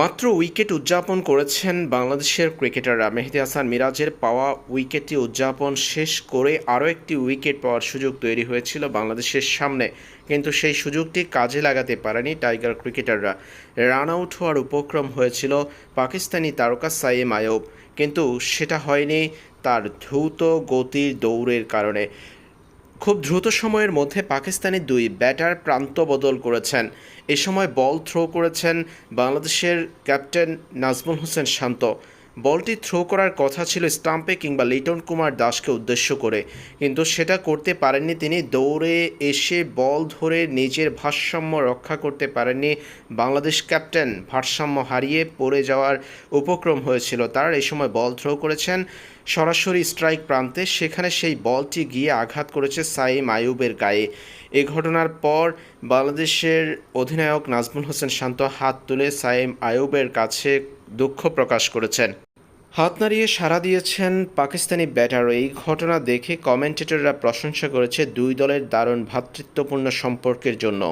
মাত্র উইকেট উদযাপন করেছেন বাংলাদেশের ক্রিকেটাররা। মেহেদি হাসান মিরাজের পাওয়া উইকেটটি উদযাপন শেষ করে আরও একটি উইকেট পাওয়ার সুযোগ তৈরি হয়েছিল বাংলাদেশের সামনে। কিন্তু সেই সুযোগটি কাজে লাগাতে পারেনি টাইগার ক্রিকেটাররা। রান আউট হওয়ার উপক্রম হয়েছিল পাকিস্তানি তারকা সাইম আয়ব কিন্তু সেটা হয়নি তার দ্রুত গতির দৌড়ের কারণে। খুব দ্রুত সময়ের মধ্যে পাকিস্তানি দুই ব্যাটার প্রান্ত বদল করেছেন। এ সময় বল থ্রো করেছেন বাংলাদেশের ক্যাপ্টেন নাজমুল হোসেন শান্ত। বলটি থ্রো করার কথা ছিল স্টাম্পে কিংবা লিটন কুমার দাসকে উদ্দেশ্য করে। কিন্তু সেটা করতে পারেননি তিনি। দৌড়ে এসে বল ধরে নিজের ভারসাম্য রক্ষা করতে পারেননি বাংলাদেশ ক্যাপ্টেন। ভারসাম্য হারিয়ে পড়ে যাওয়ার উপক্রম হয়েছিল তার। এই সময় বল থ্রো করেছেন সরাসরি স্ট্রাইক প্রান্তে। সেখানে সেই বলটি গিয়ে আঘাত করেছে সাইম আয়ুবের গায়ে। এ ঘটনার পর বাংলাদেশের অধিনায়ক নাজমুল হোসেন শান্ত হাত তুলে সাইম আয়ুবের কাছে দুঃখ প্রকাশ করেছেন। হাত নাড়িয়ে সাড়া দিয়েছেন পাকিস্তানি ব্যাটার এই ঘটনা দেখে কমেন্টেটররা প্রশংসা করেছে দুই দলের দারুণ ভ্রাতৃত্বপূর্ণ সম্পর্কের জন্য।